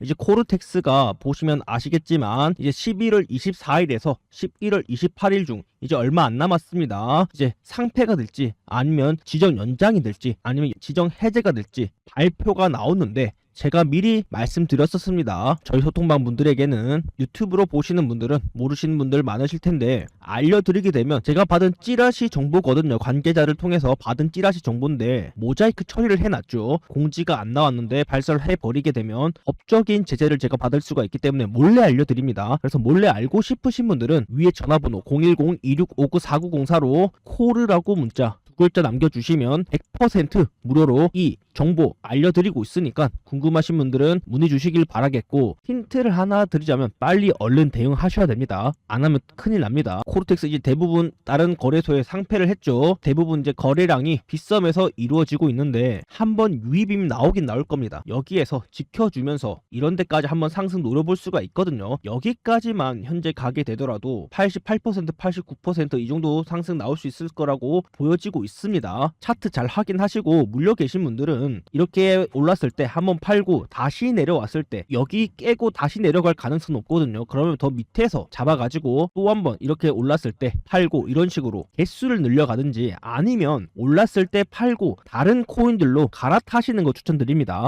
이제 코르텍스가 보시면 아시겠지만 이제 11월 24일에서 11월 28일 중 이제 얼마 안 남았습니다. 이제 상패가 될지 아니면 지정 연장이 될지 아니면 지정 해제가 될지 발표가 나오는데 제가 미리 말씀드렸었습니다. 저희 소통방 분들에게는 유튜브로 보시는 분들은 모르시는 분들 많으실 텐데 알려드리게 되면 제가 받은 찌라시 정보거든요. 관계자를 통해서 받은 찌라시 정보인데 모자이크 처리를 해놨죠. 공지가 안 나왔는데 발설을 해버리게 되면 법적인 제재를 제가 받을 수가 있기 때문에 몰래 알려드립니다. 그래서 몰래 알고 싶으신 분들은 위에 전화번호 010-2659-4904로 코르라고 문자 두 글자 남겨주시면 100% 무료로 이 정보 알려드리고 있으니까 궁금하신 분들은 문의 주시길 바라겠고 힌트를 하나 드리자면 빨리 얼른 대응하셔야 됩니다. 안 하면 큰일 납니다. 코르텍스 이제 대부분 다른 거래소에 상패를 했죠. 대부분 이제 거래량이 빗썸에서 이루어지고 있는데 한번 유입임이 나오긴 나올 겁니다. 여기에서 지켜주면서 이런 데까지 한번 상승 노려볼 수가 있거든요. 여기까지만 현재 가게 되더라도 88% 89%이 정도 상승 나올 수 있을 거라고 보여지고 있습니다. 차트 잘 확인하시고 물려 계신 분들은 이렇게 올랐을 때 한번 팔고 다시 내려왔을 때 여기 깨고 다시 내려갈 가능성은 없거든요. 그러면 더 밑에서 잡아가지고 또 한번 이렇게 올랐을 때 팔고 이런 식으로 개수를 늘려가든지 아니면 올랐을 때 팔고 다른 코인들로 갈아타시는 거 추천드립니다.